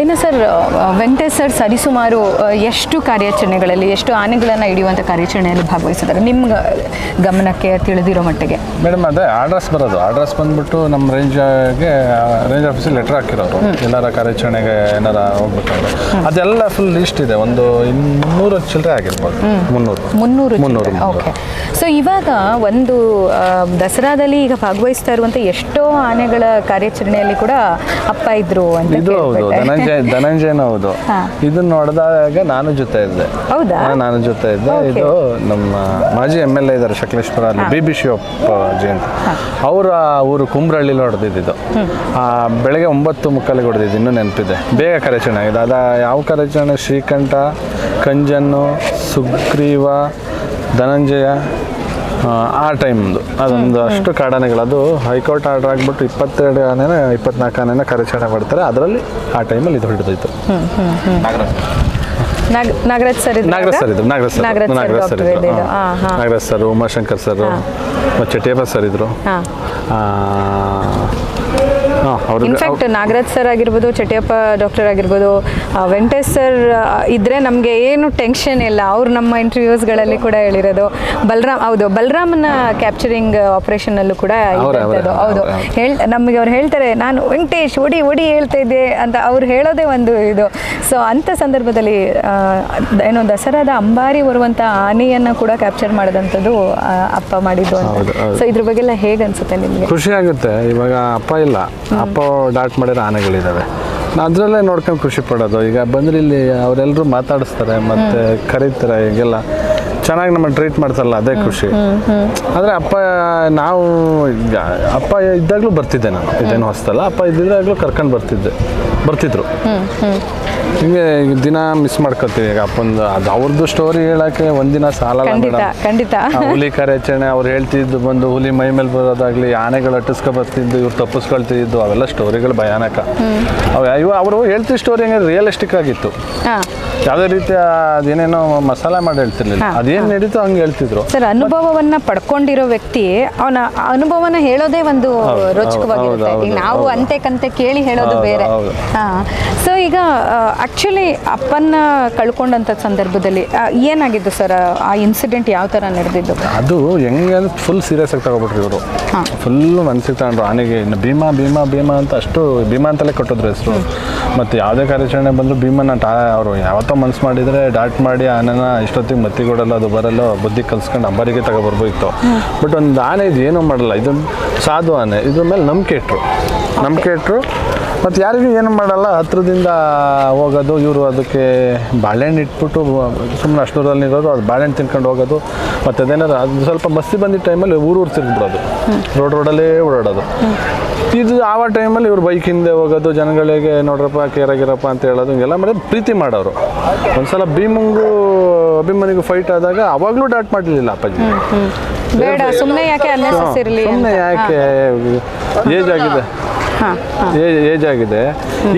ಇನ್ನು sir Venkatesh sir ಸರಿಸುಮಾರು ಎಷ್ಟು ಕಾರ್ಯಾಚರಣೆಗಳಲ್ಲಿ ಎಷ್ಟು ಆನೆಗಳನ್ನು ಹಿಡಿಯುವಂಥ ಕಾರ್ಯಾಚರಣೆಯಲ್ಲಿ ಭಾಗವಹಿಸಿದ್ದಾರೆ? ನಿಮ್ಮ ಗಮನಕ್ಕೆ ತಿಳಿದಿರೋ ಮಟ್ಟಿಗೆ. ಮೇಡಮ್ ಅದೇ ಅಡ್ರೆಸ್ ಬರೋದು. ಅಡ್ರೆಸ್ ಬಂದ್ಬಿಟ್ಟು ನಮ್ಮ ರೇಂಜ್ಗೆ ರೇಂಜ್ ಆಫೀಸಲ್ಲಿ ಲೆಟ್ರ್ ಹಾಕಿರೋರು. ಎಲ್ಲರ ಕಾರ್ಯಾಚರಣೆಗೆ ಏನಾರ ಹೋಗ್ಬೇಕಾದ್ರೆ. ಅದೆಲ್ಲ ಫುಲ್ ಲಿಸ್ಟ್ ಇದೆ. ಒಂದು ಇನ್ನೂರು ಚಿಲ್ಲರೆ ಆಗಿರ್ಬೋದು. ಮುನ್ನೂರು. ಮುನ್ನೂರು ಮುನ್ನೂರು, ಓಕೆ. ಸೊ ಇವಾಗ ಒಂದು ದಸರಾದಲ್ಲಿ ಈಗ ಭಾಗವಹಿಸ್ತಾ ಇರುವಂಥ ಎಷ್ಟೋ ಆನೆಗಳ ಕಾರ್ಯಾಚರಣೆಯಲ್ಲಿ ಕೂಡ ಅಪ್ಪ ಇದ್ರು ಅಂತ. ಧನಂಜಯ ಧನಂಜಯನ ಹೌದು. ಇದನ್ನ ನೋಡಿದಾಗ ನಾನು ಜೊತೆ ಇದ್ದೆ? ನಾನು ಜೊತೆ ಇದ್ದೆ. ಇದು ನಮ್ಮ ಮಾಜಿ ಎಂ ಎಲ್ ಎ ಇದ್ದಾರೆ ಶಕಲೇಶ್ವರ ಅಲ್ಲಿ ಬಿ ಬಿ ಶಿವಪ್ಪ ಜಿ ಅಂತ. ಅವರ ಊರು ಕುಂಬ್ರಹಳ್ಳಿಲಿ ಹೊಡೆದಿದ್ದು ಆ ಬೆಳಗ್ಗೆ ಒಂಬತ್ತು ಮುಕ್ಕಾಲಿಗೆ ಹೊಡೆದಿದ್ದು ಇನ್ನೂ ನೆನಪಿದೆ. ಬೇಗ ಕಾರ್ಯಾಚರಣೆ ಆಗಿದೆ. ಅದ ಯಾವ ಕಾರ್ಯಾಚರಣೆ ಶ್ರೀಕಂಠ ಕಂಜನ್ನು ಸುಗ್ರೀವ ಧನಂಜಯ ಆ, ಆ ಟೈಮ್ದು. ಅದೊಂದು ಅಷ್ಟು ಕಾಡಾನೆಗಳದು ಅದು ಹೈಕೋರ್ಟ್ ಆರ್ಡರ್ ಆಗಿಬಿಟ್ಟು ಇಪ್ಪತ್ತೆರಡು ಆನೆನ ಇಪ್ಪತ್ನಾಲ್ಕು ಆನೆನ ಕಾರ್ಯಾಚರಣೆ ಮಾಡ್ತಾರೆ. ಅದರಲ್ಲಿ ಆ ಟೈಮಲ್ಲಿ ಇದು ಹಿಡಿದೋಯ್ತು. ನಾಗ್ ನಾಗರಾಜ್ ಸರ್? ನಾಗರಾಜ್ ಸರ್ ಇದ್ರು ನಾಗರಾಜ್ ಸರ್ ನಾಗರಾಜ್ ಸರ್ ಇದ್ರು. ನಾಗರಾಜ್ ಉಮಾಶಂಕರ್ ಸರ್ ಮತ್ತೆ ಚಟೇಪ ಸರ್ ಇದ್ರು. ಇನ್ಫ್ಯಾಕ್ಟ್ ನಾಗರಾಜ್ ಸರ್ ಆಗಿರ್ಬೋದು ಚಟಿಯಪ್ಪ ಡಾಕ್ಟರ್ ಆಗಿರ್ಬೋದು ವೆಂಕಟೇಶ್ ಸರ್ ಇದ್ರೆ ನಮಗೆ ಏನು ಟೆನ್ಷನ್ ಇಲ್ಲ. ಅವ್ರು ನಮ್ಮ ಇಂಟರ್ವ್ಯೂಸ್ಗಳಲ್ಲಿ ಕೂಡ ಹೇಳಿರೋದು. ಬಲರಾಮ್ ಹೌದು ಬಲರಾಮನ ಕ್ಯಾಪ್ಚರಿಂಗ್ ಆಪರೇಷನ್ ಅಲ್ಲೂ ಕೂಡ. ಹೌದು. ಹೇಳ್ ನಮಗೆ ಅವ್ರು ಹೇಳ್ತಾರೆ ನಾನು ವೆಂಕಟೇಶ್ ಒಡಿ ಒಡಿ ಹೇಳ್ತಾ ಇದ್ದೆ ಅಂತ ಅವ್ರು ಹೇಳೋದೇ ಒಂದು ಇದು. ಸೊ ಅಂಥ ಸಂದರ್ಭದಲ್ಲಿ ಏನೋ ದಸರಾದ ಅಂಬಾರಿ ಬರುವಂಥ ಆನೆಯನ್ನು ಕೂಡ ಕ್ಯಾಪ್ಚರ್ ಮಾಡಿದಂಥದ್ದು ಅಪ್ಪ ಮಾಡಿದ್ದು ಅಂತ. ಸೊ ಇದ್ರ ಬಗ್ಗೆ ಎಲ್ಲ ಹೇಗೆ ಅನ್ಸುತ್ತೆ ನಿಮಗೆ? ಖುಷಿ ಆಗುತ್ತೆ. ಇವಾಗ ಅಪ್ಪ ಇಲ್ಲ. ಅಪ್ಪ ಡಾಟ್ ಮಾಡಿರೋ ಆನೆಗಳಿದ್ದಾವೆ ಅದರಲ್ಲೇ ನೋಡ್ಕೊಂಡು ಖುಷಿ ಪಡೋದು. ಈಗ ಬಂದ್ರೆ ಇಲ್ಲಿ ಅವರೆಲ್ಲರೂ ಮಾತಾಡಿಸ್ತಾರೆ ಮತ್ತೆ ಕರೀತಾರೆ ಈಗೆಲ್ಲ ಚೆನ್ನಾಗಿ ನಮ್ಮ ಟ್ರೀಟ್ ಮಾಡ್ತಾರಲ್ಲ ಅದೇ ಖುಷಿ. ಆದರೆ ಅಪ್ಪ ನಾವು ಈಗ ಅಪ್ಪ ಇದ್ದಾಗಲೂ ಬರ್ತಿದ್ದೆ ನಾನು. ಇದೇನು ಹೊಸ್ತಲ್ಲ ಅಪ್ಪ ಇದ್ದಿದ್ದಾಗಲೂ ಕರ್ಕೊಂಡು ಬರ್ತಿದ್ದೆ ಬರ್ತಿದ್ರು. ಹಿಂಗೆ ದಿನ ಮಿಸ್ ಮಾಡ್ಕೊತೀವಿ ಈಗ ಅಪ್ಪಂದು ಅದು ಅವ್ರದ್ದು ಸ್ಟೋರಿ ಹೇಳಕ್ಕೆ ಒಂದಿನ ಸಾಲಲ್ಲ ಖಂಡಿತ ಮೇಡಮ್ ಖಂಡಿತ. ಹುಲಿ ಕಾರ್ಯಾಚರಣೆ ಅವ್ರು ಹೇಳ್ತಿದ್ದು ಬಂದು ಹುಲಿ ಮೈ ಮೇಲೆ ಬರೋದಾಗ್ಲಿ ಆನೆಗಳು ಅಟ್ಟಿಸ್ಕೊ ಬರ್ತಿದ್ದು ಇವ್ರು ತಪ್ಪಿಸ್ಕೊಳ್ತಿದ್ದು ಅವೆಲ್ಲ ಸ್ಟೋರಿಗಳು ಭಯಾನಕ. ಅವ್ರು ಇವ ಅವರು ಹೇಳ್ತಿದ್ದ ಸ್ಟೋರಿ ಹಂಗೆ ರಿಯಲಿಸ್ಟಿಕ್ ಆಗಿತ್ತು. ಯಾವುದೇ ರೀತಿಯ ಅದೇನೇನೋ ಮಸಾಲ ಮಾಡಿ ಹೇಳ್ತಿರ್ಲಿಲ್ಲ. ಅದೇನ್ ನಡೀತೋ ಹಂಗೆ ಹೇಳ್ತಿದ್ರು. ಸರ್ ಅನುಭವವನ್ನ ಪಡ್ಕೊಂಡಿರೋ ವ್ಯಕ್ತಿ ಅವನ ಅನುಭವನ ಹೇಳೋದೇ ಒಂದು ರೋಚಕವಾಗಿರುತ್ತೆ. ಈಗ ನಾವು. ಅಂತೆ ಕಂತೆ ಕೇಳಿ ಹೇಳೋದು ಬೇರೆ. ಸೊ ಈಗ ಆಕ್ಚುಲಿ ಅಪ್ಪನ್ನ ಕಳ್ಕೊಂಡಂತ ಸಂದರ್ಭದಲ್ಲಿ ಏನಾಗಿದ್ದು ಸರ್ ಆ ಇನ್ಸಿಡೆಂಟ್ ಯಾವ ತರ ನಡೆದಿದ್ದು? ಅದು ಹೆಂಗೆ ಅಂದ್ರೆ ಫುಲ್ ಸೀರಿಯಸ್ ಆಗಿ ತಗೊಬಿಟ್ರು ಇವರು. ಫುಲ್ ಮನ್ಸಿಗೆ ತಗೊಂಡ್ರು. ಆನೆಗೆ ಇನ್ನು ಭೀಮಾ ಭೀಮಾ ಭೀಮಾ ಅಂತ ಅಷ್ಟು ಭೀಮಾ ಅಂತಲೇ ಕೊಟ್ಟಿದ್ರು ಹೆಸರು. ಮತ್ತೆ ಯಾವುದೇ ಕಾರ್ಯಾಚರಣೆ ಬಂದರೂ ಭೀಮನ ಟಾ ಅವರು ಯಾವತ್ತೋ ಮನ್ಸು ಮಾಡಿದರೆ ಡಾಟ್ ಮಾಡಿ ಆನೆನ ಇಷ್ಟೊತ್ತಿಗೆ ಮತ್ತಿಗೊಡಲ್ಲ ಅದು ಬರಲ್ಲ, ಬುದ್ಧಿ ಕಲ್ಸ್ಕೊಂಡು ಅಂಬಾರಿಗೆ ತಗೊಬರ್ಬೋಯಿತ್ತು ಬಟ್ ಒಂದು ಆನೆ ಇದು ಏನೂ ಮಾಡಲ್ಲ. ಇದು ಸಾಧು ಆನೆ. ಇದ್ರ ಮೇಲೆ ನಂಬಿಕೆ ಇಟ್ಟರು ನಂಬಿಕೆ ಇಟ್ಟರು ಮತ್ತು ಯಾರಿಗೂ ಏನು ಮಾಡಲ್ಲ ಹತ್ರದಿಂದ ಹೋಗೋದು ಇವರು ಅದಕ್ಕೆ ಬಾಳೆಹಣ್ಣು ಇಟ್ಬಿಟ್ಟು ಸುಮ್ಮನೆ ಅಷ್ಟು ದೂರದಲ್ಲಿ ಇರೋದು ಅದು ಬಾಳೆಹಣ್ಣು ತಿನ್ಕೊಂಡು ಹೋಗೋದು ಮತ್ತು ಅದೇನಾದ್ರು ಅದು ಸ್ವಲ್ಪ ಮಸ್ತಿ ಬಂದಿದ್ದ ಟೈಮಲ್ಲಿ ಊರು ಊರು ತಿರುಗ್ಬಿಡೋದು. ರೋಡ್ ರೋಡಲ್ಲೇ ಓಡಾಡೋದು. ಇದು ಆವ ಟೈಮಲ್ಲಿ ಇವರು ಬೈಕ್ ಹಿಂದೆ ಹೋಗೋದು ಜನಗಳಿಗೆ ನೋಡ್ರಪ್ಪ ಕೇರಾಗಿರಪ್ಪ ಅಂತ ಹೇಳೋದು ಹಿಂಗೆಲ್ಲ ಮಾಡಿ ಪ್ರೀತಿ ಮಾಡೋರು. ಒಂದ್ಸಲ ಭೀಮಂಗು ಅಭಿಮಾನಿಗೂ ಫೈಟ್ ಆದಾಗ ಅವಾಗಲೂ ಡಾಟ್ ಮಾಡಲಿಲ್ಲ ಅಪ್ಪಾಜಿ. ಸುಮ್ಮನೆ ಯಾಕೆ ಏಜ್ ಆಗಿದೆ. ಏಜ್ ಆಗಿದೆ.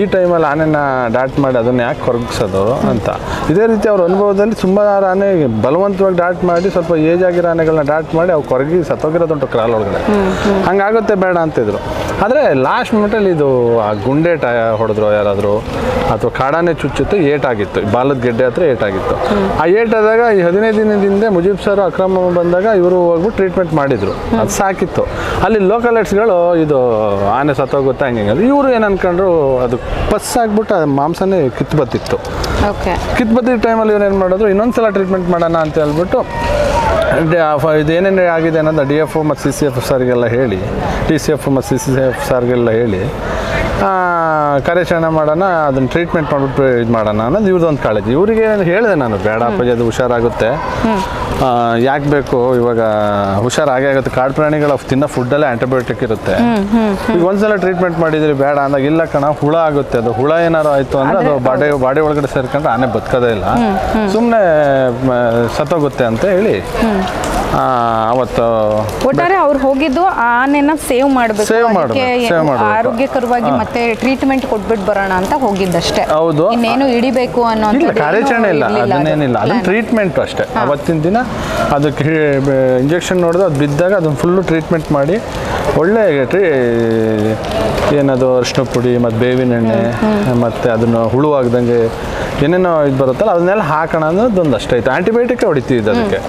ಈ ಟೈಮಲ್ಲಿ ಆನೆನ ಡಾಟ್ ಮಾಡಿ ಅದನ್ನ ಯಾಕೆ ಕೊರಗಿಸೋದು ಅಂತ. ಇದೇ ರೀತಿ ಅವ್ರ ಅನುಭವದಲ್ಲಿ ಸುಮಾರು ಆನೆ ಬಲವಂತವಾಗಿ ಡಾಟ್ ಮಾಡಿ ಸ್ವಲ್ಪ ಏಜ್ ಆಗಿರೋ ಆನೆಗಳನ್ನ ಡಾಟ್ ಮಾಡಿ ಅವು ಕೊರಗಿ ಸತ್ತೋಗಿರೋದುಂಟು ಕ್ರಾಲ್ ಒಳಗಡೆ. ಹಂಗಾಗುತ್ತೆ ಬೇಡ ಅಂತಿದ್ರು. ಆದರೆ ಲಾಸ್ಟ್ ಮಿನಿಟಲ್ಲಿ ಇದು ಆ ಗುಂಡೆ ಟ ಹೊಡೆದ್ರು ಯಾರಾದರೂ, ಅಥವಾ ಕಾಡಾನೆ ಚುಚ್ಚಿತ್ತು, ಏಟಾಗಿತ್ತು. ಬಾಲದ ಗೆಡ್ಡೆ ಹತ್ರ ಏಟಾಗಿತ್ತು. ಆ ಏಟಾದಾಗ ಈ ಹದಿನೈದು ದಿನದಿಂದ ಮುಜೀಬ್ ಸರ್ ಅಕ್ರಮ ಬಂದಾಗ ಇವರು ಹೋಗ್ಬಿಟ್ಟು ಟ್ರೀಟ್ಮೆಂಟ್ ಮಾಡಿದ್ರು. ಅದು ಸಾಕಿತ್ತು. ಅಲ್ಲಿ ಲೋಕಲ್ ಲೋಕಲೈಟ್ಸ್ಗಳು ಇದು ಆನೆ ಸತ್ತೋಗುತ್ತೆ ಹಿಂಗೆ ಇವರು ಏನು ಅನ್ಕೊಂಡ್ರು ಅದು ಪಸ್ ಆಗ್ಬಿಟ್ಟು ಮಾಂಸನೇ ಕಿತ್ತು ಬತ್ತಿತ್ತು. ಓಕೆ ಕಿತ್ತು ಬತ್ತಿದ ಟೈಮಲ್ಲಿ ಇವ್ರು ಏನು ಮಾಡಿದ್ರು ಇನ್ನೊಂದ್ಸಲ ಟ್ರೀಟ್ಮೆಂಟ್ ಮಾಡೋಣ ಅಂತ ಹೇಳ್ಬಿಟ್ಟು ಇದು ಏನೇನು ಆಗಿದೆ ಅನ್ನೋದು ಡಿ ಎಫ್ ಮತ್ತು ಸಿ ಸಿ ಎಫ್ ಸರ್ಗೆಲ್ಲ ಹೇಳಿ ಟಿ ಸಿ ಎಫ್ ಮತ್ತು ಸಿ ಸಿ ಎಫ್ ಸರ್ಗೆಲ್ಲ ಹೇಳಿ ಕಾರ್ಯಾಚರಣೆ ಮಾಡೋಣ ಅದನ್ನ ಟ್ರೀಟ್ಮೆಂಟ್ ಮಾಡಿಬಿಟ್ಟು ಇದು ಮಾಡೋಣ ಅನ್ನೋದು ಇವ್ರದ್ದೊಂದು ಕಾಳಜಿ. ಇವರಿಗೆ ಹೇಳಿದೆ ನಾನು ಬೇಡ ಅಪ್ಪಾಜಿ ಅದು ಹುಷಾರಾಗುತ್ತೆ. ಯಾಕೆ ಬೇಕು? ಇವಾಗ ಹುಷಾರಾಗೇ ಆಗುತ್ತೆ. ಕಾಡು ಪ್ರಾಣಿಗಳು ತಿನ್ನೋ ಫುಡ್ಡಲ್ಲೇ ಆಂಟಿಬಯೋಟಿಕ್ ಇರುತ್ತೆ. ಈಗ ಒಂದ್ಸಲ ಟ್ರೀಟ್ಮೆಂಟ್ ಮಾಡಿದ್ರಿ ಬೇಡ ಅಂದಾಗ ಇಲ್ಲ ಕಣ ಹುಳ ಆಗುತ್ತೆ. ಅದು ಹುಳ ಏನಾರು ಆಯಿತು ಅಂದರೆ ಅದು ಬಾಡಿ ಬಾಡಿ ಒಳಗಡೆ ಸೇರ್ಕೊಂಡ್ರೆ ಆನೆ ಬದುಕೋದೇ ಇಲ್ಲ. ಸುಮ್ಮನೆ ಸತ್ತೋಗುತ್ತೆ ಅಂತ ಹೇಳಿ. ಅವತ್ತು ಒಟ್ಟಾರೆ ಅವ್ರು ಹೋಗಿದ್ದು ಆನೆನ ಸೇವ್ ಮಾಡಬೇಕು. ಸೇವ್ ಮಾಡ್ಬೇಕು. ಆರೋಗ್ಯಕರವಾಗಿ ಮತ್ತೆ ಟ್ರೀಟ್ಮೆಂಟ್ ಕೊಟ್ಬಿಟ್ಟು ಬರೋಣ ಅಂತ ಹೋಗಿದ್ದಷ್ಟೇ. ಹೌದು. ಇನ್ನೇನು ಹಿಡಿಬೇಕು ಅನ್ನೋ ಕಾರ್ಯಾಚರಣೆ ಇಲ್ಲ ಅದನ್ನೇನಿಲ್ಲ. ಅದನ್ನ ಟ್ರೀಟ್ಮೆಂಟ್ ಅಷ್ಟೇ. ಅವತ್ತಿನ ದಿನ ಅದಕ್ಕೆ ಇಂಜೆಕ್ಷನ್ ನೋಡಿದ್ರೆ ಅದು ಬಿದ್ದಾಗ ಅದನ್ನ ಫುಲ್ಲು ಟ್ರೀಟ್ಮೆಂಟ್ ಮಾಡಿ ಒಳ್ಳೆ ಟ್ರೀ ಏನದು ಅರಿಶಿನ ಪುಡಿ ಮತ್ತು ಬೇವಿನ ಎಣ್ಣೆ ಮತ್ತು ಅದನ್ನು ಹುಳು ಆಗ್ದಂಗೆ ಏನೇನೋ ಇದು ಬರುತ್ತಲ್ಲ ಅದನ್ನೆಲ್ಲ ಹಾಕೋಣ ಅನ್ನೋದು ಒಂದು ಅಷ್ಟೈತೆ ಆ್ಯಂಟಿಬಯೋಟಿಕ್ ಹೊಡಿತೀವಿ ಅದಕ್ಕೆ.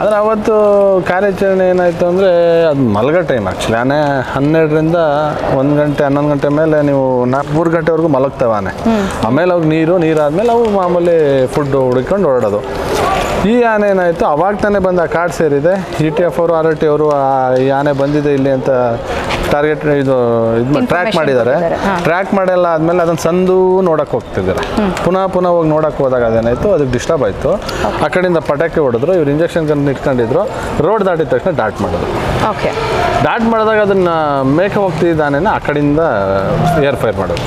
ಆದರೆ ಅವತ್ತು ಕಾರ್ಯಾಚರಣೆ ಏನಾಯಿತು ಅಂದರೆ ಅದು ಮಲಗೋ ಟೈಮ್ ಆ್ಯಕ್ಚುಲಿ ಆನೆ ಹನ್ನೆರಡರಿಂದ ಒಂದು ಗಂಟೆ ಹನ್ನೊಂದು ಗಂಟೆ ಮೇಲೆ ನೀವು ನಾಲ್ಕು ಮೂರು ಗಂಟೆವರೆಗೂ ಮಲಗ್ತವೆ ಆನೆ. ಆಮೇಲೆ ಅವ್ರಿಗೆ ನೀರು ನೀರಾದಮೇಲೆ ಅವು ಮಾಮೂಲಿ ಫುಡ್ ಹುಡ್ಕೊಂಡು ಓಡೋದು ಈ ಆನೆ ಏನಾಯಿತು ಅವಾಗ ತಾನೇ ಬಂದು ಆ ಕಾರ್ಡ್ ಸೇರಿದೆ. ಇ ಟಿ ಎಫ್ ಅವರು ಆರ್ ಟಿ ಅವರು ಈ ಆನೆ ಬಂದಿದೆ ಇಲ್ಲಿ ಅಂತ ಟಾರ್ಗೆಟ್ ಇದು ಇದು ಟ್ರ್ಯಾಕ್ ಮಾಡಿದ್ದಾರೆ. ಟ್ರ್ಯಾಕ್ ಮಾಡಿಲ್ಲ ಆದಮೇಲೆ ಅದನ್ನು ಸಂದು ನೋಡಕ್ಕೆ ಹೋಗ್ತಿದ್ದಾರೆ. ಪುನಃ ಪುನಃ ಹೋಗಿ ನೋಡಕ್ಕೆ ಹೋದಾಗ ಅದೇನಾಯಿತು ಅದಕ್ಕೆ ಡಿಸ್ಟರ್ಬ್ ಆಯಿತು. ಆ ಕಡೆಯಿಂದ ಪಟಾಕಿ ಹೊಡೆದ್ರು ಇವ್ರು ಇಂಜೆಕ್ಷನ್ ಗನ್ ಇಟ್ಕೊಂಡಿದ್ರು ರೋಡ್ ದಾಟಿದ ತಕ್ಷಣ ಡಾಟ್ ಮಾಡಿದ್ರು. ಓಕೆ ಡಾಟ್ ಮಾಡಿದಾಗ ಅದನ್ನು ಮೇಕೆ ಹೋಗ್ತಿದ್ದಾನೇನ ಆ ಕಡೆಯಿಂದ ಏರ್ ಫೈರ್ ಮಾಡೋದು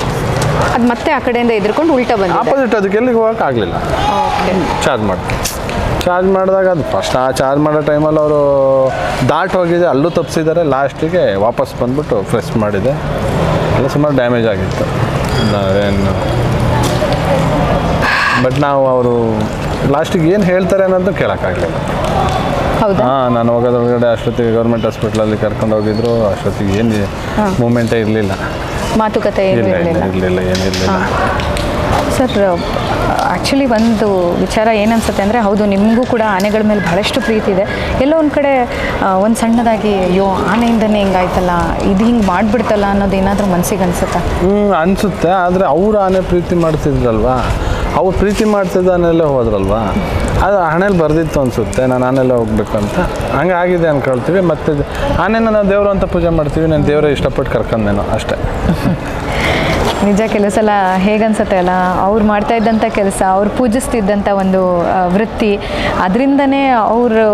ಅದು ಮತ್ತೆ ಆ ಕಡೆಯಿಂದ ಎದುರ್ಕೊಂಡು ಉಲ್ಟಾ ಬಂದಿದೆ. ಆಪೋಸಿಟ್ ಅದಕ್ಕೆ ಎಲ್ಲಿಗೆ ಹೋಗಕ್ಕೆ ಆಗಲಿಲ್ಲ. ಚಾರ್ಜ್ ಮಾಡಿದ್ರು ಚಾರ್ಜ್ ಮಾಡಿದಾಗ ಅದು ಫಸ್ಟ್ ಆ ಚಾರ್ಜ್ ಮಾಡೋ ಟೈಮಲ್ಲಿ ಅವರು ದಾಟ್ ಹೋಗಿದೆ ಅಲ್ಲೂ ತಪ್ಪಿಸಿದ್ದಾರೆ ಲಾಸ್ಟಿಗೆ ವಾಪಸ್ ಬಂದುಬಿಟ್ಟು ಫ್ರೆಶ್ ಮಾಡಿದೆ. ಎಲ್ಲ ಸುಮಾರು ಡ್ಯಾಮೇಜ್ ಆಗಿತ್ತು. ಏನು ಬಟ್ ನಾವು ಅವರು ಲಾಸ್ಟಿಗೆ ಏನು ಹೇಳ್ತಾರೆ ಅನ್ನೋದು ಕೇಳೋಕ್ಕಾಗಲಿಲ್ಲ. ಹಾಂ ನಾನು ಹೋಗೋದ್ರೊಳಗಡೆ ಅಷ್ಟೊತ್ತಿಗೆ ಗೌರ್ಮೆಂಟ್ ಹಾಸ್ಪಿಟ್ಲಲ್ಲಿ ಕರ್ಕೊಂಡು ಹೋಗಿದ್ರು. ಅಷ್ಟೊತ್ತಿಗೆ ಏನು ಮೂಮೆಂಟೇ ಇರಲಿಲ್ಲ. ಮಾತುಕತೆ ಇರಲಿಲ್ಲ. ಏನಿರಲಿಲ್ಲ. ಸರ್ ಆ್ಯಕ್ಚುಲಿ ಒಂದು ವಿಚಾರ ಏನನ್ಸುತ್ತೆ ಅಂದರೆ, ಹೌದು, ನಿಮಗೂ ಕೂಡ ಆನೆಗಳ ಮೇಲೆ ಬಹಳಷ್ಟು ಪ್ರೀತಿ ಇದೆ. ಎಲ್ಲೋ ಒಂದು ಕಡೆ ಒಂದು ಸಣ್ಣದಾಗಿ, ಅಯ್ಯೋ, ಆನೆಯಿಂದನೇ ಹಿಂಗಾಯ್ತಲ್ಲ, ಇದು ಹಿಂಗೆ ಮಾಡಿಬಿಡ್ತಲ್ಲ ಅನ್ನೋದು ಏನಾದರೂ ಮನಸ್ಸಿಗೆ ಅನ್ಸುತ್ತಾ? ಹ್ಞೂ ಅನಿಸುತ್ತೆ, ಆದರೆ ಅವರು ಆನೆ ಪ್ರೀತಿ ಮಾಡ್ತಿದ್ರಲ್ವಾ? ಅವ್ರು ಪ್ರೀತಿ ಮಾಡ್ತಿದ್ದಾನೆಲ್ಲ ಹೋದ್ರಲ್ವಾ? ಅದು ಆನೆಲಿ ಬರ್ದಿತ್ತು ಅನಿಸುತ್ತೆ, ನಾನು ಆನೆಲ್ಲ ಹೋಗ್ಬೇಕಂತ. ಹಂಗೆ ಆಗಿದೆ ಅಂದ್ಕೊಳ್ತೀವಿ ಮತ್ತು ಆನೆನ ನಾವು ದೇವರು ಅಂತ ಪೂಜೆ ಮಾಡ್ತೀವಿ, ನಾನು ದೇವರೇ ಇಷ್ಟಪಟ್ಟು ಕರ್ಕೊಂಡೇನೋ ಅಷ್ಟೇ. ನಿಜ ಕೆಲವು ಸಲ ಹೇಗನ್ಸುತ್ತೆ ಅಲ್ಲ? ಅವ್ರು ಮಾಡ್ತಾ ಇದ್ದಂಥ ಕೆಲಸ, ಅವ್ರು ಪೂಜಿಸ್ತಿದ್ದಂಥ ಒಂದು ವೃತ್ತಿ, ಅದರಿಂದನೇ ಅವರು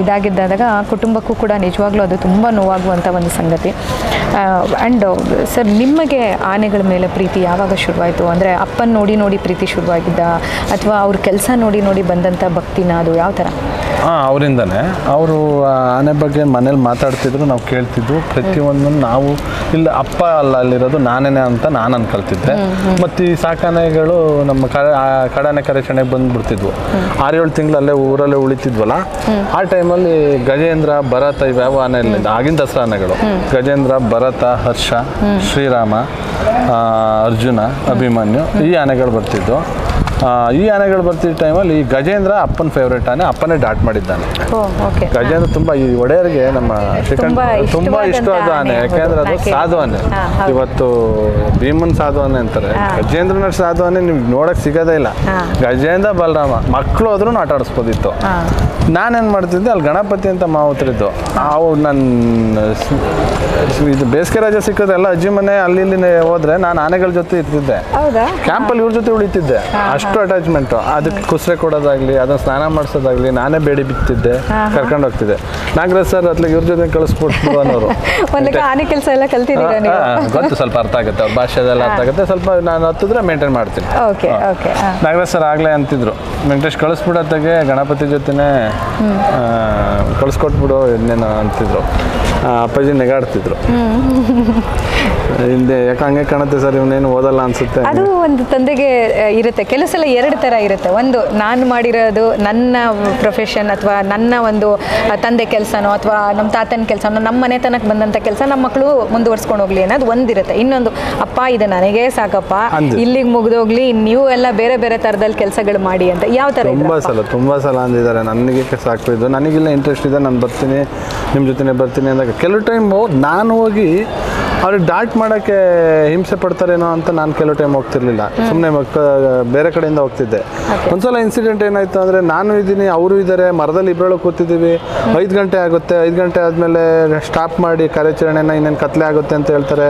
ಇದಾಗಿದ್ದಾಗ ಕುಟುಂಬಕ್ಕೂ ಕೂಡ ನಿಜವಾಗ್ಲೂ ಅದು ತುಂಬ ನೋವಾಗುವಂಥ ಒಂದು ಸಂಗತಿ. ಆ್ಯಂಡ್ ಸರ್, ನಿಮಗೆ ಆನೆಗಳ ಮೇಲೆ ಪ್ರೀತಿ ಯಾವಾಗ ಶುರುವಾಯಿತು? ಅಂದರೆ ಅಪ್ಪನ ನೋಡಿ ನೋಡಿ ಪ್ರೀತಿ ಶುರುವಾಗಿದ್ದ, ಅಥವಾ ಅವ್ರ ಕೆಲಸ ನೋಡಿ ನೋಡಿ ಬಂದಂಥ ಭಕ್ತಿನ ಅದು ಯಾವ ಥರ ಹಾಂ ಅವರಿಂದನೇ. ಅವರು ಆನೆ ಬಗ್ಗೆ ಮನೇಲಿ ಮಾತಾಡ್ತಿದ್ರು ನಾವು ಕೇಳ್ತಿದ್ವು. ಪ್ರತಿಯೊಂದನ್ನು ನಾವು ಇಲ್ಲ ಅಪ್ಪ ಅಲ್ಲ ಅಲ್ಲಿರೋದು ನಾನೇನೆ ಅಂತ ನಾನು ಅನ್ಕೊಳ್ತಿದ್ದೆ. ಮತ್ತು ಈ ಸಾಕಾನೆಗಳು ನಮ್ಮ ಕಡಾನೆ ಕರೆಚಣೆಗೆ ಬಂದ್ಬಿಡ್ತಿದ್ವು. ಆರೇಳು ತಿಂಗಳು ಅಲ್ಲೇ ಊರಲ್ಲೇ ಉಳಿತಿದ್ವಲ್ಲ? ಆ ಟೈಮಲ್ಲಿ ಗಜೇಂದ್ರ ಭರತ ಇವ್ಯಾವ ಆನೆ ಇರಲಿಲ್ಲ ಆಗಿನ ದಸರಾ ಆನೆಗಳು. ಗಜೇಂದ್ರ ಭರತ ಹರ್ಷ ಶ್ರೀರಾಮ ಅರ್ಜುನ ಅಭಿಮನ್ಯು ಈ ಆನೆಗಳು ಬರ್ತಿದ್ವು. ಈ ಆನೆಗಳು ಬರ್ತಿದ್ದ ಟೈಮಲ್ಲಿ ಈ ಗಜೇಂದ್ರ ಅಪ್ಪನ ಫೇವ್ರೇಟ್ ಆನೆ ಅಪ್ಪನೇ ಡಾಟ್ ಮಾಡಿದ್ದಾನೆ. ಗಜೇಂದ್ರ ತುಂಬಾ ಈ ಒಡೆಯರಿಗೆ ನಮ್ಮ ಶ್ರೀಕಂಠ ತುಂಬಾ ಇಷ್ಟ ಇಷ್ಟವಾದ ಆನೆ ಯಾಕೆಂದ್ರೆ ಅದು. ಸಾಧು ಆನೆ. ಇವತ್ತು ಭೀಮನ್ ಸಾಧು ಆನೆ ಅಂತಾರೆ. ಗಜೇಂದ್ರನ ಸಾಧು ಆನೆ ನಿಮ್ಗೆ ನೋಡಕ್ ಸಿಗೋದೇ ಇಲ್ಲ. ಗಜೇಂದ್ರ ಬಲರಾಮ ಮಕ್ಕಳು ಆದ್ರೂ ಆಟ ಆಡಿಸ್ಬೋದಿತ್ತು. ನಾನೇನು ಮಾಡ್ತಿದ್ದೆ ಅಲ್ಲಿ ಗಣಪತಿ ಅಂತ ಮಾವುತರಿದ್ದು ಅವು ನನ್ನ ಇದು ಬೇಸಿಗೆ ರಜೆ ಸಿಕ್ಕಿದ್ರೆ ಎಲ್ಲ ಅಜ್ಜಿ ಮನೆ ಅಲ್ಲಿ ಇಲ್ಲಿ ಹೋದ್ರೆ ನಾನು ಆನೆಗಳ ಜೊತೆ ಇರ್ತಿದ್ದೆ. ಕ್ಯಾಂಪಲ್ಲಿ ಇವ್ರ ಜೊತೆ ಉಳಿತಿದ್ದೆ. ಅಷ್ಟು ಅಟ್ಯಾಚ್ಮೆಂಟು ಅದಕ್ಕೆ ಕುಸ್ರೆ ಕೊಡೋದಾಗ್ಲಿ ಅದನ್ನ ಸ್ನಾನ ಮಾಡಿಸೋದಾಗ್ಲಿ ನಾನೇ ಬೇಡಿ ಬಿತ್ತಿದ್ದೆ. ಕರ್ಕೊಂಡು ಹೋಗ್ತಿದ್ದೆ. ನಾಗರಾಜ್ ಸರ್ ಅತ್ಲಾಗ ಇವ್ರ ಜೊತೆ ಕಳಿಸ್ಬಿಟ್ಟು ಅನ್ನೋರು. ಗೊತ್ತು ಸ್ವಲ್ಪ ಅರ್ಥ ಆಗುತ್ತೆ ಅವ್ರ ಭಾಷೆದೆಲ್ಲ ಅರ್ಥ ಆಗುತ್ತೆ. ಸ್ವಲ್ಪ ನಾನು ಹತ್ತಿದ್ರೆ ಮೇಂಟೈನ್ ಮಾಡ್ತೀನಿ. ನಾಗರಾಜ್ ಸರ್ ಆಗಲೇ ಅಂತಿದ್ರು. ವೆಂಕಟೇಶ್ ಕಳಿಸ್ಬಿಡತ್ತಾಗೆ ಗಣಪತಿ ಜೊತೆನೇ ಕಳಿಸ್ಕೊಟ್ಬಿಡು ಇನ್ನೇನು ಅಂತಿದ್ರು. ಅಪ್ಪಾಜಿ ನೆಗಾಡ್ತಿದ್ರು. ಹಿಂದೆ ಯಾಕೆ ಹಂಗೆ ಕಾಣುತ್ತೆ ಸರ್ ಇವನೇನು ಓದಲ್ಲ ಅನ್ಸುತ್ತೆ ಅದು ಒಂದು ತಂದೆಗೆ ಇರುತ್ತೆ. ಕೆಲಸ ಎಲ್ಲ ಎರಡು ಥರ ಇರುತ್ತೆ. ಒಂದು ನಾನು ಮಾಡಿರೋದು ನನ್ನ ಪ್ರೊಫೆಷನ್ ಅಥವಾ ನನ್ನ ಒಂದು ತಂದೆ ಕೆಲಸನೋ ಅಥವಾ ನಮ್ಮ ತಾತನ ಕೆಲಸನೋ ನಮ್ಮ ಮನೆತನಕ್ಕೆ ಬಂದಂಥ ಕೆಲಸ ನಮ್ಮ ಮಕ್ಕಳು ಮುಂದುವರ್ಸ್ಕೊಂಡು ಹೋಗ್ಲಿ ಅನ್ನೋದು ಒಂದಿರುತ್ತೆ. ಇನ್ನೊಂದು ಅಪ್ಪ ಇದು ನನಗೆ ಸಾಕಪ್ಪ. ಇಲ್ಲಿಗೆ ಮುಗಿದೋಗ್ಲಿ ನೀವು ಎಲ್ಲ ಬೇರೆ ಬೇರೆ ಥರದಲ್ಲಿ ಕೆಲಸಗಳು ಮಾಡಿ ಅಂತ. ಯಾವ ಥರ ತುಂಬ ಸಲ ತುಂಬ ಸಲ ಅಂದಿದ್ದಾರೆ. ನನಗೆ ಸಾಕು ಇದು. ನನಗಿಲ್ಲ ಇಂಟ್ರೆಸ್ಟ್ ಇದೆ. ನಾನು ಬರ್ತೀನಿ ನಿಮ್ಮ ಜೊತೆ ಬರ್ತೀನಿ ಅಂದಾಗ ಕೆಲವು ಟೈಮು ನಾನು ಹೋಗಿ ಅವ್ರಿಗೆ ಡಾಟ್ ಮಾಡೋಕ್ಕೆ ಹಿಂಸೆ ಪಡ್ತಾರೇನೋ ಅಂತ ನಾನು ಕೆಲವು ಟೈಮ್ ಹೋಗ್ತಿರ್ಲಿಲ್ಲ. ಸುಮ್ಮನೆ ಬೇರೆ ಕಡೆಯಿಂದ ಹೋಗ್ತಿದ್ದೆ. ಒಂದ್ಸಲ ಇನ್ಸಿಡೆಂಟ್ ಏನಾಯ್ತು ಅಂದರೆ ನಾನು ಇದ್ದೀನಿ ಅವರು ಇದ್ದಾರೆ ಮರದಲ್ಲಿ ಇಬ್ಬರು ಕೂತಿದ್ದೀವಿ. ಐದು ಗಂಟೆ ಆಗುತ್ತೆ ಐದು ಗಂಟೆ ಆದಮೇಲೆ ಸ್ಟಾಪ್ ಮಾಡಿ ಕಾರ್ಯಾಚರಣೆನ ಇನ್ನೇನು ಕತ್ಲೆ ಆಗುತ್ತೆ ಅಂತ ಹೇಳ್ತಾರೆ.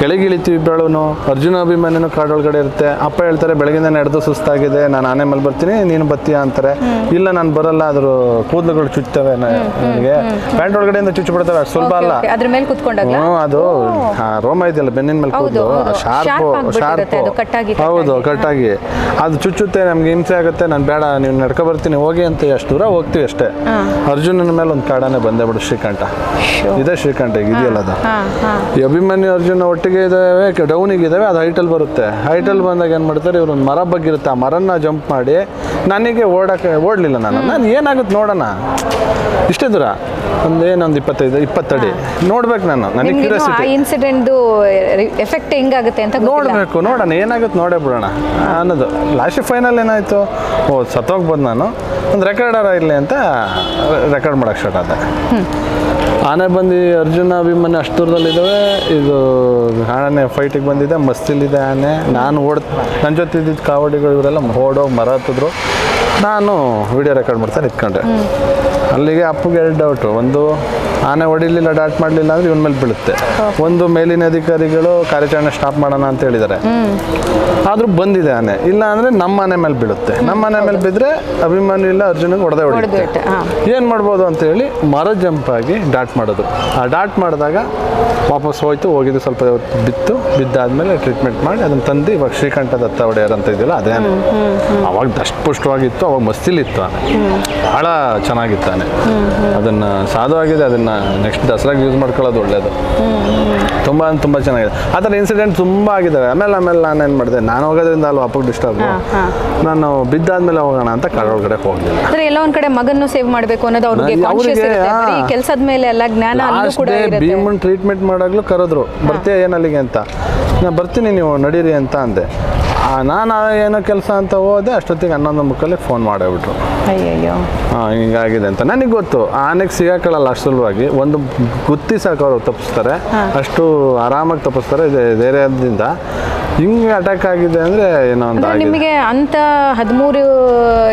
ಕೆಳಗೆ ಇಳಿತೀವಿ ಇಬ್ಬಳು ಅರ್ಜುನ ಅಭಿಮಾನಿನೂ ಕಾಡೊಳಗಡೆ ಇರುತ್ತೆ. ಅಪ್ಪ ಹೇಳ್ತಾರೆ ಬೆಳಗಿಂದ ನಡೆದು ಸುಸ್ತಾಗಿದೆ ನಾನು ಆನೆ ಮೇಲೆ ಬರ್ತೀನಿ ನೀನು ಬತ್ತೀಯಾ ಅಂತಾರೆ. ಇಲ್ಲ ನಾನು ಬರಲ್ಲ ಅದ್ರ ಕೂದಲುಗಳು ಚುಚ್ತವೆ ನನಗೆ. ಪ್ಯಾಂಟ್ ಒಳಗಡೆಯಿಂದ ಚುಚ್ಚಿ ಬಿಡ್ತವೆ ಅಷ್ಟು ಸುಲಭ ಅಲ್ಲ. ಅದ್ರ ಮೇಲೆ ಕುತ್ಕೊಂಡಾಗ ಹ್ಞೂ ಅದು ರೋಮ ಇದೆಯಲ್ಲ ಬೆನ್ನಿನ ಮೇಲೆ ಕೂದಲು? ಶಾರ್ಪ್ ಶಾರ್ಪ್ ಹೌದು ಕಟ್ಟಾಗಿ. ಅದು ಚುಚ್ಚುತ್ತೆ ನಮ್ಗೆ ಹಿಂಸೆ ಆಗುತ್ತೆ ನಾನು ಬೇಡ ನೀವು ನಡ್ಕೊ ಬರ್ತೀನಿ ಹೋಗಿ ಅಂತ ಎಷ್ಟು ದೂರ ಹೋಗ್ತೀವಿ ಅಷ್ಟೇ. ಅರ್ಜುನನ ಮೇಲೆ ಒಂದು ಕಾಡಾನೆ ಬಂದೇ ಬಿಡು ಶ್ರೀಕಂಠ. ಇದೆ ಶ್ರೀಕಂಠ ಈಗ ಇದೆಯಲ್ಲ ಅದು? ಈ ಅಭಿಮನ್ಯು ಅರ್ಜುನ ಒಟ್ಟಿಗೆ ಇದಾವೆ ಡೌನಿಗೆ ಇದಾವೆ ಅದು ಹೈಟಲ್ಲಿ ಬರುತ್ತೆ. ಹೈಟಲ್ಲಿ ಬಂದಾಗ ಏನು ಮಾಡ್ತಾರೆ ಇವ್ರು ಒಂದು ಮರ ಬಗ್ಗಿರುತ್ತೆ ಆ ಮರನ ಜಂಪ್ ಮಾಡಿ ನನಗೆ ಓಡಕ್ಕೆ ಓಡಲಿಲ್ಲ ನಾನು. ನಾನು ಏನಾಗುತ್ತೆ ನೋಡೋಣ? ಇಷ್ಟೇ ದೂರ? ಒಂದು ಏನೊಂದು ಇಪ್ಪತ್ತೈದು ಇಪ್ಪತ್ತಡಿ. ನೋಡ್ಬೇಕು ನಾನು ನನಗೆ ಕ್ಯೂರಿಯಾಸಿಟಿ ಇನ್ಸಿಡೆಂಟ್ದು ಎಫೆಕ್ಟ್ ಹೆಂಗಾಗುತ್ತೆ ಅಂತ ನೋಡಬೇಕು ನೋಡೋಣ ಏನಾಗುತ್ತೆ ನೋಡೇ ಬಿಡೋಣ. ಅನ್ನೋದು. ಲಾಸ್ಟ್ ಫೈನಲ್ ಏನಾಯಿತು? ಓ ಸತ್ತೋಗ್ಬೋದು ನಾನು. ಒಂದು ರೆಕಾರ್ಡರ್ ಇರಲಿ ಅಂತ ರೆಕಾರ್ಡ್ ಮಾಡೋಕ್ಕೆ ಸ್ಟಾರ್ಟ್ ಆದ. ಆನೆ ಬಂದು ಅರ್ಜುನ ಅಭಿಮಾನಿ ಅಷ್ಟು ದೂರದಲ್ಲಿದ್ದಾವೆ ಇದು ಆನೆ ಫೈಟಿಗೆ ಬಂದಿದೆ ಮಸ್ತಿಲಿದೆ ಆನೆ. ನಾನು ಓಡ್ ನನ್ನ ಜೊತೆ ಇದ್ದಿದ್ದ ಕಾವಡಿಗಳು ಇವರೆಲ್ಲ ಓಡೋಗಿ ಮರ ಹತ್ತಿದ್ರು. ನಾನು ವಿಡಿಯೋ ರೆಕಾರ್ಡ್ ಮಾಡ್ತಾ ನಿಂತ್ಕೊಂಡೆ. ಅಲ್ಲಿಗೆ ಅಪ್ಪಗೆ ಎರಡು ಡೌಟು ಒಂದು ಆನೆ ಹೊಡಿಲಿಲ್ಲ ಡಾಟ್ ಮಾಡಲಿಲ್ಲ ಅಂದ್ರೆ ಇವನ ಮೇಲೆ ಬೀಳುತ್ತೆ. ಒಂದು ಮೇಲಿನ ಅಧಿಕಾರಿಗಳು ಕಾರ್ಯಾಚರಣೆ ಸ್ಟಾಪ್ ಮಾಡೋಣ ಅಂತ ಹೇಳಿದ್ದಾರೆ. ಆದ್ರೂ ಬಂದಿದೆ ಆನೆ. ಇಲ್ಲ ಅಂದ್ರೆ ನಮ್ಮ ಮನೆ ಮೇಲೆ ಬೀಳುತ್ತೆ. ನಮ್ಮ ಮನೆ ಮೇಲೆ ಬಿದ್ದರೆ ಅಭಿಮಾನಿ ಇಲ್ಲ ಅರ್ಜುನಿಗೆ ಹೊಡೆದೇ ಹೊಡೆಯುತ್ತೆ. ಏನ್ ಮಾಡ್ಬೋದು ಅಂತ ಹೇಳಿ ಮರ ಜಂಪ್ ಆಗಿ ಡಾಟ್ ಮಾಡೋದು. ಆ ಡಾಟ್ ಮಾಡಿದಾಗ ವಾಪಸ್ ಹೋಯ್ತು ಹೋಗಿದ್ದು ಸ್ವಲ್ಪ ಬಿತ್ತು ಬಿದ್ದಾದ್ಮೇಲೆ ಟ್ರೀಟ್ಮೆಂಟ್ ಮಾಡಿ ಅದನ್ನ ತಂದು ಇವಾಗ ಶ್ರೀಕಂಠ ದತ್ತ ಒಡೆಯರ್ ಅಂತ ಇದೆಯಲ್ಲ ಅದೇ ಅವಾಗ ಅವಾಗ ದಷ್ಟಪುಷ್ಟವಾಗಿತ್ತು ಅವಾಗ ಮಸ್ತಿಲಿತ್ತು ಆನೆ. ಭಾಳ ಚೆನ್ನಾಗಿತ್ತಾನೆ ಅದನ್ನ ಅದನ್ನು ಸಾಧುವಾಗಿದೆ ಅದನ್ನು ನೆಕ್ಸ್ಟ್ ದಸರಾಗೆ ಯೂಸ್ ಮಾಡ್ಕೊಳ್ಳೋದು ಒಳ್ಳೇದು. ತುಂಬ ಅಂದ್ರೆ ತುಂಬ ಚೆನ್ನಾಗಿದೆ. ಆ ಥರ ಇನ್ಸಿಡೆಂಟ್ ತುಂಬ ಆಗಿದ್ದಾವೆ ಆಮೇಲೆ ಆಮೇಲೆ ನಾನು ಏನು ಮಾಡಿದೆ? ನಾನು ಹೋಗೋದ್ರಿಂದ ಅಲ್ವಾ ಅಪ್ಪಗೆ ಡಿಸ್ಟರ್ಬ್ ನಾನು ಬಿದ್ದಾದ್ಮೇಲೆ ಹೋಗೋಣ ಅಂತ ಕಾಡೊಳಗಡೆ ಹೋಗಲಿಲ್ಲ ಅಂದ್ರೆ ಎಲ್ಲ ಒಂದ್ ಕಡೆ ಮಗನ್ನು ಸೇವ್ ಮಾಡಬೇಕು ಅನ್ನೋದು ಅವ್ರಿಗೆ. ಕೆಲಸದ ಮೇಲೆ ಎಲ್ಲ ಜ್ಞಾನ ಭೀಮನ್ ಟ್ರೀಟ್ಮೆಂಟ್ ಮಾಡಾಗ್ಲೂ ಕರೆದ್ರು. ಬರ್ತೀಯ ಏನಲ್ಲಿಗೆ ಅಂತ? ನಾನು ಬರ್ತೀನಿ ನೀವು ನಡೀರಿ ಅಂತ ಅಂದೆ. ನಾನು ಏನೋ ಕೆಲಸ ಅಂತ ಹೋದೆ ಅಷ್ಟೊತ್ತಿಗೆ ಹನ್ನೊಂದು ಮುಖಲ್ಲಿ ಫೋನ್ ಮಾಡಿಬಿಟ್ರು ಅಯ್ಯಯ್ಯೋ. ಹಾಂ ಹಿಂಗಾಗಿದೆ ಅಂತ. ನನಗೆ ಗೊತ್ತು ಆನೆಗೆ ಸಿಗಾಕೊಳ್ಳಲ್ಲ ಅಷ್ಟು ಸುಲಭವಾಗಿ ಒಂದು ಗುತ್ತಿ ಸಾಕು ಅವರು ತಪ್ಪಿಸ್ತಾರೆ. ಅಷ್ಟು ಆರಾಮಾಗಿ ತಪ್ಪಿಸ್ತಾರೆ ಇದೆ ಧೈರ್ಯದಿಂದ ಹಿಂಗೆ ಅಟ್ಯಾಕ್ ಆಗಿದೆ ಅಂದರೆ ಏನೋ ಒಂದು ಅಂದ್ರೆ ಆಗಿದೆ. ನಿಮಗೆ ಅಂತ ಹದಿಮೂರು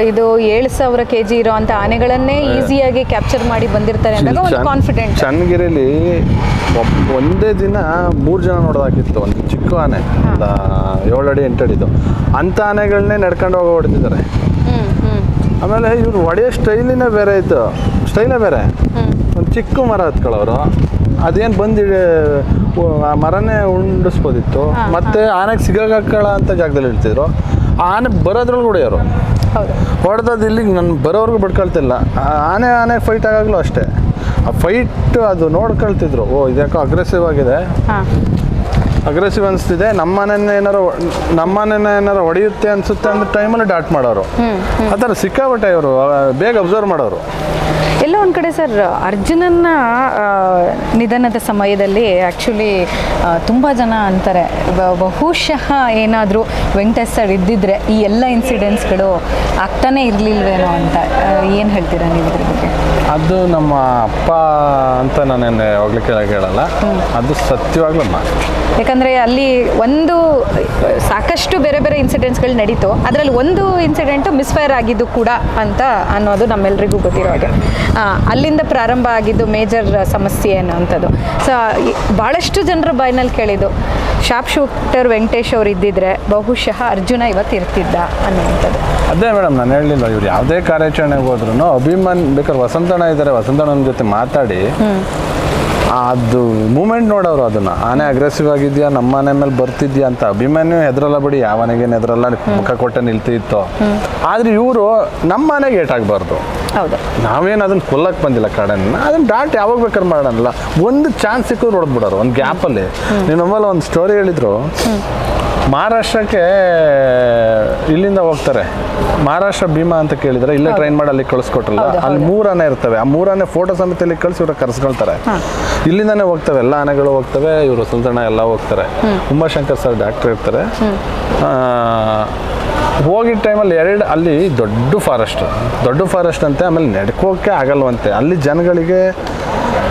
ಇದು ಏಳು ಸಾವಿರ ಕೆ ಜಿ ಇರೋ ಅಂತ ಆನೆಗಳನ್ನೇ ಈಸಿಯಾಗಿ ಕ್ಯಾಪ್ಚರ್ ಮಾಡಿ ಬಂದಿರ್ತಾರೆ ಅಂದಾಗ ಒಂದು ಕಾನ್ಫಿಡೆಂಟ್ ಚನ್ನಗಿರಿಲಿ ಒಬ್- ಒಂದೇ ದಿನ ಮೂರು ಜನ ನೋಡೋದಾಗಿತ್ತು ಒಂದು ಚಿಕ್ಕ ಆನೆ ಒಂದು ಏಳು ಅಡಿ ಎಂಟು ಅಡಿದು. ಅಂಥ ಆನೆಗಳನ್ನೇ ನಡ್ಕೊಂಡು ಹೋಗಿ ಹೊಡೆದಿದ್ದಾರೆ ಆಮೇಲೆ ಇವ್ರು ಒಡೆಯೋ ಸ್ಟೈಲಿನೇ ಬೇರೆ ಇತ್ತು. ಸ್ಟೈಲೇ ಬೇರೆ. ಒಂದು ಚಿಕ್ಕ ಮರ ಹತ್ಕೊಳ್ಳೋರು. ಅದೇನು ಬಂದು ಆ ಮರನೇ ಉಂಡಿಸ್ಬೋದಿತ್ತು. ಮತ್ತೆ ಆನೆಗೆ ಸಿಗಾಕಳ ಅಂತ ಜಾಗದಲ್ಲಿ ಇಡ್ತಿದ್ರು ಆ ಆನೆ ಬರೋದ್ರಲ್ಲಿ ಹೊಡೆಯೋರು ಹೊಡೆದದ್ದು ಇಲ್ಲಿಗೆ ನಾನು ಬರೋವರೆಗೂ ಬಡ್ಕೊಳ್ತಿಲ್ಲ ಆನೆ ಆನೆ ಫೈಟ್ ಆಗಾಗಲೂ ಅಷ್ಟೇ. ಆ ಫೈಟ್ ಅದು ನೋಡ್ಕೊಳ್ತಿದ್ರು. ಓ ಇದ್ಯಾಕೋ ಅಗ್ರೆಸಿವ್ ಆಗಿದೆ. ಅಗ್ರೆಸಿವ್ ಅನಿಸ್ತಿದೆ. ನಮ್ಮನೆನ ಏನಾರು ನಮ್ಮನೆನ ಏನಾರು ಹೊಡೆಯುತ್ತೆ ಅನ್ಸುತ್ತೆ ಅಂದ ಟೈಮಲ್ಲಿ ಡಾಟ್ ಮಾಡೋರು. ಆ ಥರ ಸಿಕ್ಕಾಬಟ್ಟೆ ಇವರು ಬೇಗ ಅಬ್ಸರ್ವ್ ಮಾಡೋರು. ಎಲ್ಲ ಒಂದು ಕಡೆ ಸರ್ ಅರ್ಜುನನ್ನ ನಿಧನದ ಸಮಯದಲ್ಲಿ ಆ್ಯಕ್ಚುಲಿ ತುಂಬ ಜನ ಅಂತಾರೆ. ಬಹುಶಃ ಏನಾದರೂ ವೆಂಕಟೇಶ್ ಸರ್ ಇದ್ದಿದ್ರೆ ಈ ಎಲ್ಲ ಇನ್ಸಿಡೆಂಟ್ಸ್ಗಳು ಆಗ್ತಾನೆ ಇರಲಿಲ್ವೇನೋ ಅಂತ. ಏನು ಹೇಳ್ತೀರಾ ನೀವು ಇದ್ರ ಬಗ್ಗೆ? ಅದು ನಮ್ಮ ಅಪ್ಪ ಅಂತ ನಾನು ಹೋಗ್ಲಿಕ್ಕೆ ಹೇಳಲ್ಲ. ಅದು ಸತ್ಯವಾಗ್ಲೂ ಯಾಕಂದ್ರೆ ಅಲ್ಲಿ ಒಂದು, ಸಾಕಷ್ಟು ಬೇರೆ ಬೇರೆ ಇನ್ಸಿಡೆಂಟ್ಸ್ಗಳು ನಡೀತು. ಅದರಲ್ಲಿ ಒಂದು ಇನ್ಸಿಡೆಂಟು ಮಿಸ್ಫೈರ್ ಆಗಿದ್ದು ಕೂಡ ಅಂತ ಅನ್ನೋದು ನಮ್ಮೆಲ್ರಿಗೂ ಗೊತ್ತಿರೋ ಹಾಗೆ. ಅಲ್ಲಿಂದ ಪ್ರಾರಂಭ ಆಗಿದ್ದು ಮೇಜರ್ ಸಮಸ್ಯೆ ಅನ್ನೋವಂಥದ್ದು ಸೊ ಭಾಳಷ್ಟು ಜನರ ಬಾಯ್ನಲ್ಲಿ ಕೇಳಿದ್ದು. ಶಾಪ್ ಶೂಟರ್ ವೆಂಕಟೇಶ್ ಅವ್ರು ಇದ್ದಿದ್ರೆ ಬಹುಶಃ ಅರ್ಜುನ ಇವತ್ತು ಇರ್ತಿದ್ದ ಅನ್ನುವಂಥದ್ದು. ಅದೇ ಮೇಡಮ್ ನಾನು ಹೇಳಲಿಲ್ಲ ಇವ್ರು ಯಾವುದೇ ಕಾರ್ಯಾಚರಣೆಗೆ ಹೋದ್ರು ಅಭಿಮಾನ್ ಬೇಕಾದ್ರೆ ವಸಂತಣ್ಣ ಇದ್ದಾರೆ ವಸಂತಣ್ಣನ ಜೊತೆ ಮಾತಾಡಿ ಅದು ಮೂಮೆಂಟ್ ನೋಡೋರು ಅದನ್ನ. ಆನೆ ಅಗ್ರೆಸಿವ್ ಆಗಿದ್ಯಾ? ನಮ್ಮ ಮನೆ ಮೇಲೆ ಬರ್ತಿದ್ಯಾ ಅಂತ. ಅಭಿಮಾನಿ ಹೆದರಲ್ಲ ಬಿಡಿ. ಯಾವನಿಗೇನು ಹೆದ್ರಲ್ಲ? ಮುಖ ಕೊಟ್ಟೆ ನಿಲ್ತಿತ್ತು. ಆದ್ರೆ ಇವರು ನಮ್ಮ ಮನೆಗೆ ಏಟಾಗಬಾರ್ದು. ಹೌದು. ನಾವೇನು ಅದನ್ನ ಕೊಲ್ಲಕ್ಕೆ ಬಂದಿಲ್ಲ ಕಾಡನ್ನ. ಅದನ್ನ ಡಾಟ್ ಯಾವಾಗ ಬೇಕಾದ್ರೆ ಮಾಡೋಣಲ್ಲ. ಒಂದು ಚಾನ್ಸ್ ಸಿಕ್ಕಿದ್ರು ಹೊಡೆದ್ಬಿಡೋರು ಒಂದು ಗ್ಯಾಪಲ್ಲಿ ನೀವು ನಮ್ಮಲ್ಲಿ ಒಂದು ಸ್ಟೋರಿ ಹೇಳಿದ್ರು. ಮಹಾರಾಷ್ಟ್ರಕ್ಕೆ ಇಲ್ಲಿಂದ ಹೋಗ್ತಾರೆ. ಮಹಾರಾಷ್ಟ್ರ ಭೀಮಾ ಅಂತ ಕೇಳಿದ್ರೆ ಇಲ್ಲೇ ಟ್ರೈನ್ ಮಾಡಿ ಅಲ್ಲಿ ಕಳಿಸ್ಕೊಟ್ರಲ್ಲ ಅಲ್ಲಿ ಮೂರನೇ ಇರ್ತವೆ. ಆ ಮೂರನೇ ಫೋಟೋ ಸಮಿತಿಯಲ್ಲಿ ಕಳಿಸಿ ಇವ್ರ ಕರ್ಸ್ಕೊಳ್ತಾರೆ. ಇಲ್ಲಿಂದಾನೆ ಹೋಗ್ತವೆ ಎಲ್ಲ ಆನೆಗಳು ಹೋಗ್ತವೆ ಇವರು ಸುಲ್ತಾನ ಎಲ್ಲ ಹೋಗ್ತಾರೆ. ಉಮಾಶಂಕರ್ ಸರ್ ಡಾಕ್ಟರ್ ಇರ್ತಾರೆ. ಹೋಗಿದ ಹೋಗಿದ್ದ ಟೈಮಲ್ಲಿ ಎರಡು ಅಲ್ಲಿ ದೊಡ್ಡ ಫಾರೆಸ್ಟ್ ದೊಡ್ಡ ಫಾರೆಸ್ಟ್ ಅಂತೆ ಆಮೇಲೆ ನಡ್ಕೋಕೆ ಆಗಲ್ವಂತೆ. ಅಲ್ಲಿ ಜನಗಳಿಗೆ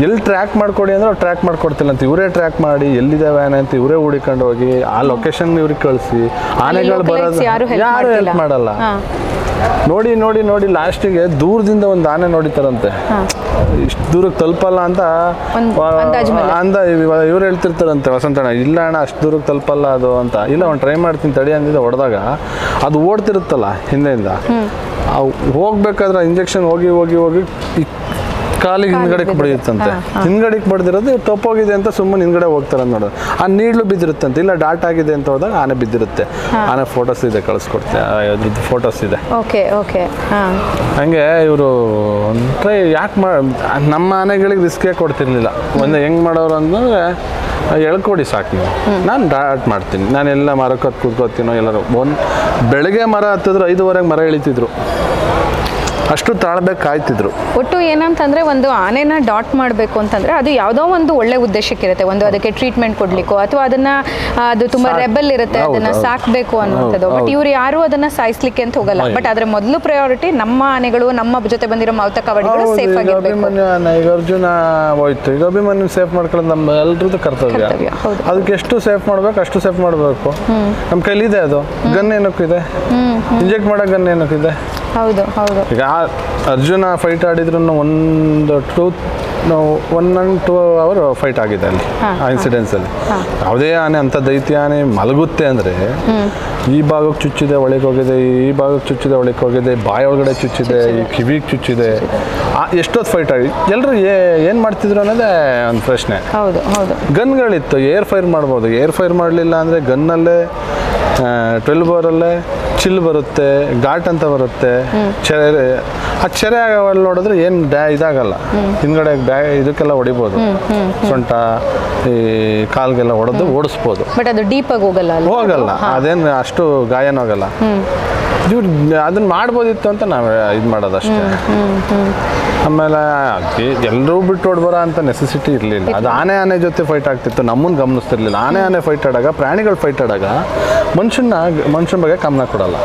ಎಲ್ಲಿ ಟ್ರ್ಯಾಕ್ ಮಾಡ್ಕೊಡಿ ಅಂದ್ರೆ ಟ್ರ್ಯಾಕ್ ಮಾಡ್ಕೊಡ್ತಿಲ್ಲ ಅಂತ. ಇವರೇ ಟ್ರ್ಯಾಕ್ ಮಾಡಿ ಎಲ್ಲಿದ್ದಾವೆ ಆನೆ ಅಂತ ಇವರೇ ಹುಡಿಕೊಂಡು ಹೋಗಿ ಆ ಲೊಕೇಶನ್ ಇವ್ರಿಗೆ ಕಳಿಸಿ. ಆನೆಗಳು ಬರೋದು ಯಾರು ಹೆಲ್ಪ್ ಮಾಡಲ್ಲ. ನೋಡಿ ನೋಡಿ ನೋಡಿ ಲಾಸ್ಟಿಗೆ ದೂರದಿಂದ ಒಂದು ಆನೆ ನೋಡಿತಾರಂತೆ. ಇಷ್ಟು ದೂರಕ್ಕೆ ತಲುಪಲ್ಲ ಅಂತ. ಅಂದ ಇವ್ರು ಹೇಳ್ತಿರ್ತಾರಂತೆ ವಸಂತಣ್ಣ ಇಲ್ಲ ಅಣ್ಣ ಅಷ್ಟು ದೂರಕ್ಕೆ ತಲುಪಲ್ಲ ಅದು ಅಂತ. ಇಲ್ಲ ಅವ್ನು ಟ್ರೈ ಮಾಡ್ತೀನಿ ತಡಿ ಅಂದಿದ್ದ ಹೊಡೆದಾಗ ಅದು ಓಡ್ತಿರುತ್ತಲ್ಲ ಹಿಂದೆಯಿಂದ. ಹೋಗ್ಬೇಕಾದ್ರೆ ಇಂಜೆಕ್ಷನ್ ಹೋಗಿ ಹೋಗಿ ಹೋಗಿ ಕಾಲಿಗೆ ಹಿಂದ್ಗಡೆ ಬಡಿಯುತ್ತಂತೆ ಹಿಂದ್ಗಡೆಗೆ ಬಡ್ದಿರೋದು ತಪ್ಪೋಗಿದೆ ಅಂತ ಸುಮ್ಮನೆ ಹಿಂದ್ಗಡೆ ಹೋಗ್ತಾರೆ ನೋಡೋದು ಆ ನೀಡ್ಲು ಬಿದ್ದಿರುತ್ತಂತೆ. ಇಲ್ಲ ಡಾಟ್ ಆಗಿದೆ ಅಂತ ಹೋದಾಗ ಆನೆ ಬಿದ್ದಿರುತ್ತೆ. ಆನೆ ಫೋಟೋಸ್ ಇದೆ ಕಳಿಸ್ಕೊಡ್ತೆ. ಅದ್ರದ್ದು ಫೋಟೋಸ್ ಇದೆ. Okay okay. ಹಂಗೆ ಇವರು ಟ್ರೈ ಯಾಕೆ ಮಾಡ ನಮ್ಮ ಆನೆಗಳಿಗೆ ರಿಸ್ಕೇ ಕೊಡ್ತಿರ್ಲಿಲ್ಲ. ಒಂದು ಹೆಂಗೆ ಮಾಡೋರು ಅಂದ್ರೆ ಎಳ್ಕೊಡಿ ಸಾಕು ನೀವು. ನಾನು ಡಾಟ್ ಮಾಡ್ತೀನಿ. ನಾನು ಎಲ್ಲ ಮರಕ್ಕೆ ಹತ್ತು ಕೂತ್ಕೋತೀನೋ ಎಲ್ಲರೂ. ಒಂದು ಬೆಳಗ್ಗೆ ಮರ ಹತ್ತಿದ್ರು ಐದುವರೆಗೆ ಮರ ಇಳಿತಿದ್ರು. ಅಷ್ಟು ತಾಳ್ಬೇಕು ಕಾಯ್ತಿದ್ರು ಒಟ್ಟು ಏನಂತಂದ್ರೆ ಒಂದು ಆನೆನ ಡಾಟ್ ಮಾಡಬೇಕು ಅಂತಂದ್ರೆ ಅದು ಯಾವುದೋ ಒಂದು ಒಳ್ಳೆ ಉದ್ದೇಶಕ್ಕಿರುತ್ತೆ. ಒಂದು ಅದಕ್ಕೆ ಟ್ರೀಟ್ಮೆಂಟ್ ಕೊಡ್ಲಿಕ್ಕೋ ಅಥವಾ ಅದನ್ನ ಅದು ತುಂಬಾ ರೆಬಲ್ ಇರುತ್ತೆ ಅದನ್ನ. ಸಾಕ್ಬೇಕು ಅನ್ನುವಂಥದ್ದು. ಬಟ್. ಇವ್ರು ಯಾರು ಅದನ್ನ ಸಾಯಿಸ್ಲಿಕ್ಕೆ ಅಂತ ಹೋಗಲ್ಲ. ಬಟ್ ಆದ್ರೆ ಮೊದಲು ಪ್ರಯಾರಿಟಿ ನಮ್ಮ ಆನೆಗಳು ನಮ್ಮ ಜೊತೆ ಬಂದಿರೋ ಮಾವುತ ಕವಡಿಗಳು ಸೇಫ್ ಆಗಿರಬೇಕು. ಈಗ ಅರ್ಜುನ ಹೋಯ್ತು. ಈಗ ಅಭಿಮನ್ಯು ಸೇಫ್ ಮಾಡ್ಕೊಳ್ಳೋದು ನಮ್ಮ ಎಲ್ರದ್ದು ಕರ್ತವ್ಯ. ಅದಕ್ಕೆ ಎಷ್ಟು ಸೇಫ್ ಮಾಡ್ಬೇಕು ಅಷ್ಟು ಸೇಫ್ ಮಾಡಬೇಕು. ನಮ್ಮ ಕೈಲಿದೆ ಅದು. ಗನ್ ಏನಕ್ಕಿದೆ? ಇಂಜೆಕ್ಟ್ ಮಾಡೋ ಗನ್ ಏನಕ್ಕಿದೆ? ಹೌದು ಹೌದು. ಈಗ ಆ ಅರ್ಜುನ ಫೈಟ್ ಆಡಿದ್ರು ಒಂದು two one and two hour fight ಆಗಿದೆ ಅಲ್ಲಿ ಆ ಆ ಇನ್ಸಿಡೆನ್ಸಲ್ಲಿ ಯಾವುದೇ ಆನೆ ಅಂತ ದೈತ್ಯ ಆನೆ ಮಲಗುತ್ತೆ ಅಂದ್ರೆ ಈ ಭಾಗಕ್ಕೆ ಚುಚ್ಚಿದೆ ಒಳಗೆ ಹೋಗಿದೆ ಈ ಭಾಗಕ್ಕೆ ಚುಚ್ಚಿದೆ ಒಳಗೆ ಹೋಗಿದೆ ಬಾಯಿ ಒಳಗಡೆ ಚುಚ್ಚಿದೆ ಈ ಕಿವಿಗೆ ಚುಚ್ಚಿದೆ. ಆ ಎಷ್ಟೊತ್ತು ಫೈಟ್ ಆಗಿ ಎಲ್ಲರೂ ಏನು ಮಾಡ್ತಿದ್ರು ಅನ್ನೋದೇ ಒಂದು ಪ್ರಶ್ನೆ. ಹೌದು ಹೌದು. ಗನ್ಗಳಿತ್ತು ಏರ್ ಫೈರ್ ಮಾಡ್ಬೋದು. ಏರ್ ಫೈರ್ ಮಾಡಲಿಲ್ಲ ಅಂದರೆ ಗನ್ನಲ್ಲೇ ಟ್ವೆಲ್ ಬೋರಲ್ಲೇ ಚಿಲ್ ಬರುತ್ತೆ ಘಾಟ್ ಅಂತ ಬರುತ್ತೆ. ಚೆರೆ ಆ ಚೆರೆ ನೋಡಿದ್ರೆ ಏನು ಡ್ಯಾ ಇದಾಗಲ್ಲ. ಹಿಂದ್ಗಡೆ ಬ್ಯಾ ಇದಕ್ಕೆಲ್ಲ ಹೊಡಿಬೋದು. ಸೊಂಟ ಈ ಕಾಲ್ಗೆಲ್ಲ ಹೊಡೆದು ಓಡಿಸ್ಬೋದು. ಬಟ್ ಅದು ಡೀಪಾಗಿ ಹೋಗಲ್ಲ ಹೋಗಲ್ಲ. ಅದೇನು ಅಷ್ಟು ಗಾಯನ ಹೋಗಲ್ಲ ಇವ್ರು ಅದನ್ನ ಮಾಡ್ಬೋದಿತ್ತು ಅಂತ ನಾವು ಇದು ಮಾಡೋದಷ್ಟೇ. ಆಮೇಲೆ ಎಲ್ಲರೂ ಬಿಟ್ಟು ಹೊಡ್ಬರೋ ಅಂತ ನೆಸೆಸಿಟಿ ಇರಲಿಲ್ಲ. ಅದು ಆನೆ ಆನೆ ಜೊತೆ ಫೈಟ್ ಆಗ್ತಿತ್ತು ನಮ್ಮನ್ನು ಗಮನಿಸ್ತಿರ್ಲಿಲ್ಲ. ಆನೆ ಆನೆ ಫೈಟ್ ಆಡಾಗ ಪ್ರಾಣಿಗಳು ಫೈಟ್ ಆಡಾಗ ಮನುಷ್ಯನ ಮನುಷ್ಯನ ಬಗ್ಗೆ ಗಮನ ಕೊಡಲ್ಲ.